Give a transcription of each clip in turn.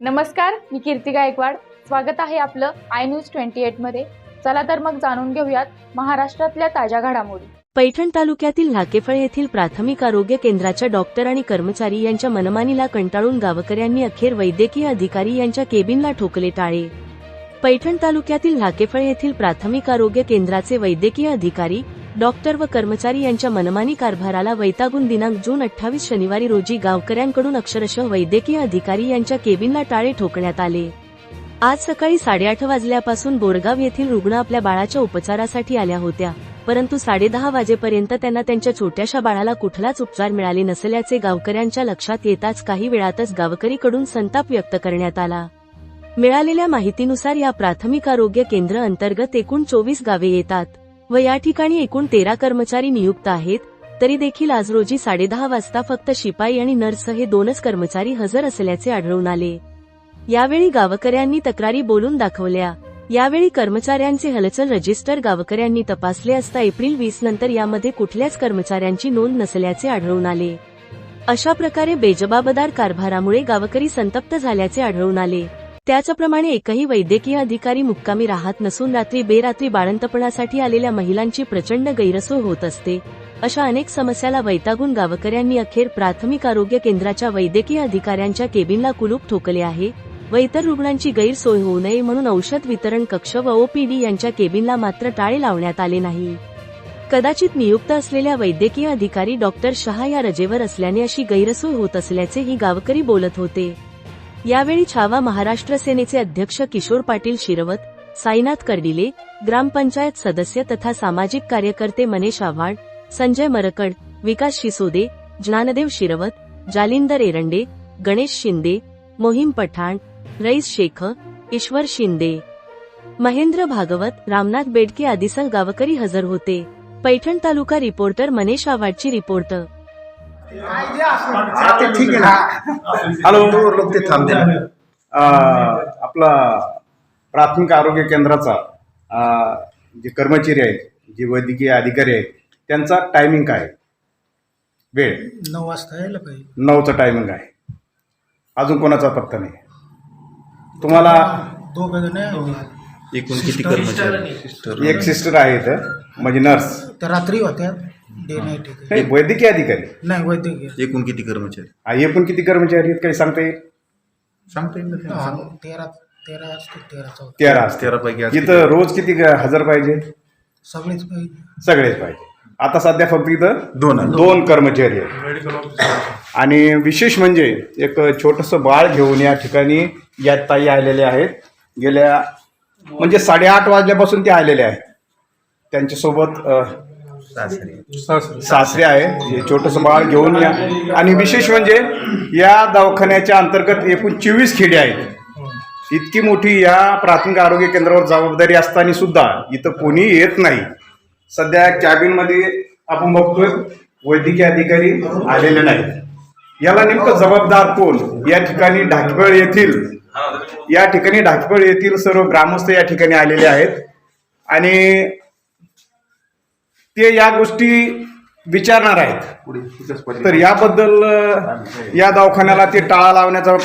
नमस्कार मी कीर्ती गायकवाड. स्वागत आहे आपलं आय न्यूज ट्वेंटी मध्ये. चला तर मग जाणून घेऊयात महाराष्ट्रातल्या ताज्या घडामोडी. पैठण तालुक्यातील लाकेफळ येथील प्राथमिक आरोग्य केंद्राच्या डॉक्टर आणि कर्मचारी यांच्या मनमानीला कंटाळून गावकऱ्यांनी अखेर वैद्यकीय अधिकारी यांच्या केबिनला ठोकले टाळे. पैठण तालुक्यातील लाकेफळ येथील प्राथमिक आरोग्य केंद्राचे वैद्यकीय अधिकारी डॉक्टर व कर्मचारी यांच्या मनमानी कारभाराला वैतागून दिनांक जून अठ्ठावीस शनिवारी रोजी गावकऱ्यांकडून अक्षरशः वैद्यकीय अधिकारी यांच्या केबिनला टाळे ठोकण्यात आले. आज सकाळी साडेआठ वाजल्यापासून बोरगाव येथील रुग्ण आपल्या बाळाच्या उपचारासाठी आल्या होत्या परंतु साडेदहा वाजेपर्यंत त्यांना त्यांच्या छोट्याशा बाळाला कुठलाच उपचार मिळाले नसल्याचे गावकऱ्यांच्या लक्षात येताच काही वेळातच गावकरीकडून संताप व्यक्त करण्यात आला. मिळालेल्या माहितीनुसार या प्राथमिक आरोग्य केंद्र अंतर्गत एकूण चोवीस गावे येतात. व या ठिकाणी एकूण तेरा कर्मचारी नियुक्त आहेत तरी देखील आज रोजी साडेदहा वाजता फक्त शिपाई आणि नर्स हे दोनच कर्मचारी हजर असल्याचे आढळून आले. यावेळी गावकऱ्यांनी तक्रारी बोलून दाखवल्या. यावेळी कर्मचाऱ्यांचे हलचल रजिस्टर गावकऱ्यांनी तपासले असता एप्रिल वीस नंतर यामध्ये कुठल्याच कर्मचाऱ्यांची नोंद नसल्याचे आढळून आले. अशा प्रकारे बेजबाबदार कारभारामुळे गावकरी संतप्त झाल्याचे आढळून आले. त्याचप्रमाणे एकही वैद्यकीय अधिकारी मुक्कामी राहत नसून रात्री बेरात्री बाळंतपणासाठी आलेल्या महिलांची प्रचंड गैरसोय होत असते. अशा अनेक समस्याला वैतागून गावकऱ्यांनी अखेर प्राथमिक आरोग्य केंद्राच्या वैद्यकीय अधिकाऱ्यांच्या केबिनला कुलूप ठोकले आहे. व इतर रुग्णांची गैरसोय होऊ नये म्हणून औषध वितरण कक्ष व ओपीडी यांच्या केबिनला मात्र टाळे लावण्यात आले नाही. कदाचित नियुक्त असलेल्या वैद्यकीय अधिकारी डॉक्टर शहा या रजेवर असल्याने अशी गैरसोय होत असल्याचे ही गावकरी बोलत होते. यावेळी छावा महाराष्ट्र सेनेचे अध्यक्ष किशोर पाटील शिरवत साईनाथ कर्डिले ग्रामपंचायत सदस्य तथा सामाजिक कार्यकर्ते मनेश आव्हाड संजय मरकड विकास शिसोदे ज्ञानदेव शिरवत जालिंदर एरंडे गणेश शिंदे मोहिम पठाण रईस शेख ईश्वर शिंदे. महेंद्र भागवत रामनाथ बेडके आदिसल गावकरी हजर होते. पैठण तालुका रिपोर्टर मनेश आव्हाडची रिपोर्ट. हा, ते ठीक आहे ना. हॅलो लोक ते थांबते आपला प्राथमिक आरोग्य केंद्राचा जे कर्मचारी आहेत जे वैद्यकीय अधिकारी आहेत त्यांचा टायमिंग काय? आहे? वेळ? नऊ वाजता यायला पाहिजे. नऊचा टायमिंग आहे. अजून कोणाचा पत्ता नाही. तुम्हाला दोघं जण आहे. एकूण किती कर्मचारी? एक सिस्टर आहे इथं म्हणजे नर्स त्या रात्री होत्या. डे नाईट आहे. नाही वैद्यकीय अधिकारी? नाही वैद्यकीय. एकूण किती कर्मचारी? हा, हे पण किती कर्मचारी आहेत? काही सांगता येईल? सांगता येईल ना हा, तेरा तेरा असतील तेरा चौदा. तेरा असतील. आज इथं रोज किती ग- हजर पाहिजे? सगळेच पाहिजे. सगळेच पाहिजे. आता सध्या फक्त इथं दोन आहेत. दोन कर्मचारी आहेत. आणि विशेष म्हणजे एक छोटंसं बाळ घेऊन या ठिकाणी या ताई आलेल्या आहेत. गेल्या म्हणजे साडेआठ वाजल्यापासून ते आलेले आहेत. त्यांच्यासोबत अ, सासरे. आहे हे छोटंसं बाळ घेऊन या. आणि विशेष म्हणजे या दवाखान्याच्या अंतर्गत एकूण चोवीस खेडे आहेत. इतकी मोठी या प्राथमिक आरोग्य केंद्रावर जबाबदारी असताना सुद्धा इथं कोणी येत नाही. सध्या कॅबिनमध्ये आपण बघतोय वैद्यकीय अधिकारी आलेले नाहीत. याला नेमकं जबाबदार कोण? या ठिकाणी ढाकबळ येथील या ठिकाणी ढाकबळ येथील सर्व ग्रामस्थ या ठिकाणी आलेले आहेत. आणि ते या गोष्टी विचारणार आहेत. तर याबद्दल या दवाखान्याला ते टाळा लावण्याचा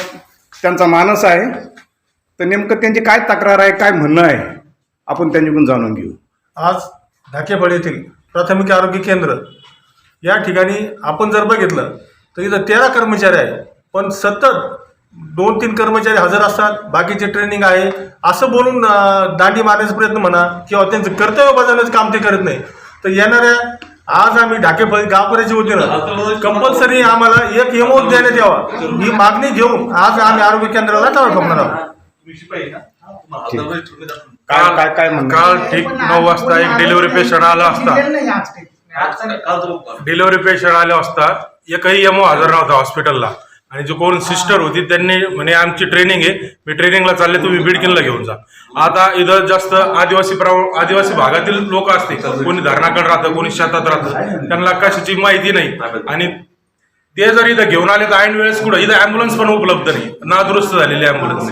त्यांचा मानस आहे. तर नेमकं त्यांची काय तक्रार आहे काय म्हणणं आहे आपण त्यांच्याकडून जाणून घेऊ. आज ढाकेफळ येथील प्राथमिक आरोग्य केंद्र या ठिकाणी आपण जर बघितलं तर इथं तेरा कर्मचारी आहे पण सतत दोन तीन कर्मचारी हजर असतात. बाकीचे ट्रेनिंग आहे. असं बोलून दांडी मारण्याचा प्रयत्न म्हणा किंवा त्यांचं कर्तव्य बजावण्याचं काम ते करत नाही. तर येणाऱ्या आज आम्ही ढाकेफळ गावकऱ्याच्या वतीनं कंपल्सरी आम्हाला एक एमओ देण्यात यावा ही मागणी घेऊन आज आम्ही आरोग्य केंद्राला टाळ ठोकणार आहोत. काय काय काय काल ठीक नऊ वाजता एक डिलिव्हरी पेशंट आला असता. डिलिव्हरी पेशंट आले असता. एकही एमओ हजर नव्हता हॉस्पिटलला आणि जो कोण सिस्टर होती त्यांनी म्हणे आमची ट्रेनिंग आहे. मी ट्रेनिंगला चालले तुम्ही बिडकिनला घेऊन जा. आता इथं जास्त आदिवासी प्रव आदिवासी भागातील लोक असते कोणी धरणाकडे राहतं कोणी शेतात राहतं. त्यांना कशाची माहिती नाही. आणि ते जर इथं घेऊन आले तर ऐन वेळेस कुठं? इथं अँब्युलन्स पण उपलब्ध नाही. नादुरुस्त झालेली अँब्युलन्स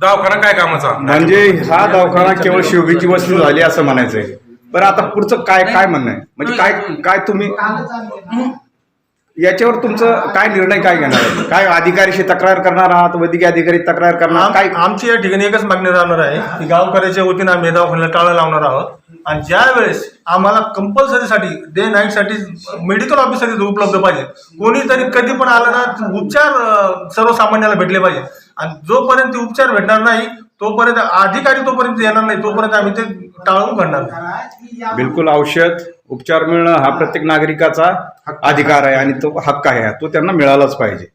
दवाखाना काय कामाचा? म्हणजे हा दवाखाना केवळ शोभेची वस्तू झाली असं म्हणायचंय. बरं आता पुढचं काय काय म्हणणं आहे? म्हणजे काय काय तुम्ही याच्यावर तुमचं काय निर्णय काय घेणार आहे? काय अधिकारीशी तक्रार करणार आहात? वैद्यकीय अधिकारी तक्रार करणार आम- काय? आमची या ठिकाणी एकच मागणी राहणार आहे की गावकऱ्याच्या वतीनं आम्ही दवाखान्याला टाळं लावणार आहोत. आणि ज्या वेळेस आम्हाला कंपल्सरीसाठी डे नाईटसाठी मेडिकल ऑफिसर इथं उपलब्ध पाहिजे. कोणीतरी कधी पण आलं ना उपचार अं, सर्वसामान्याला भेटले पाहिजे. आणि जोपर्यंत ते उपचार भेटणार नाही तोपर्यंत अधिकारी तोपर्यंत येणार नाही तोपर्यंत आम्ही ते टाळून करणार नाही बिलकुल औषध उपचार मिळणं हा प्रत्येक नागरिकाचा अधिकार आहे आणि तो हक्क आहे. तो त्यांना मिळालाच पाहिजे.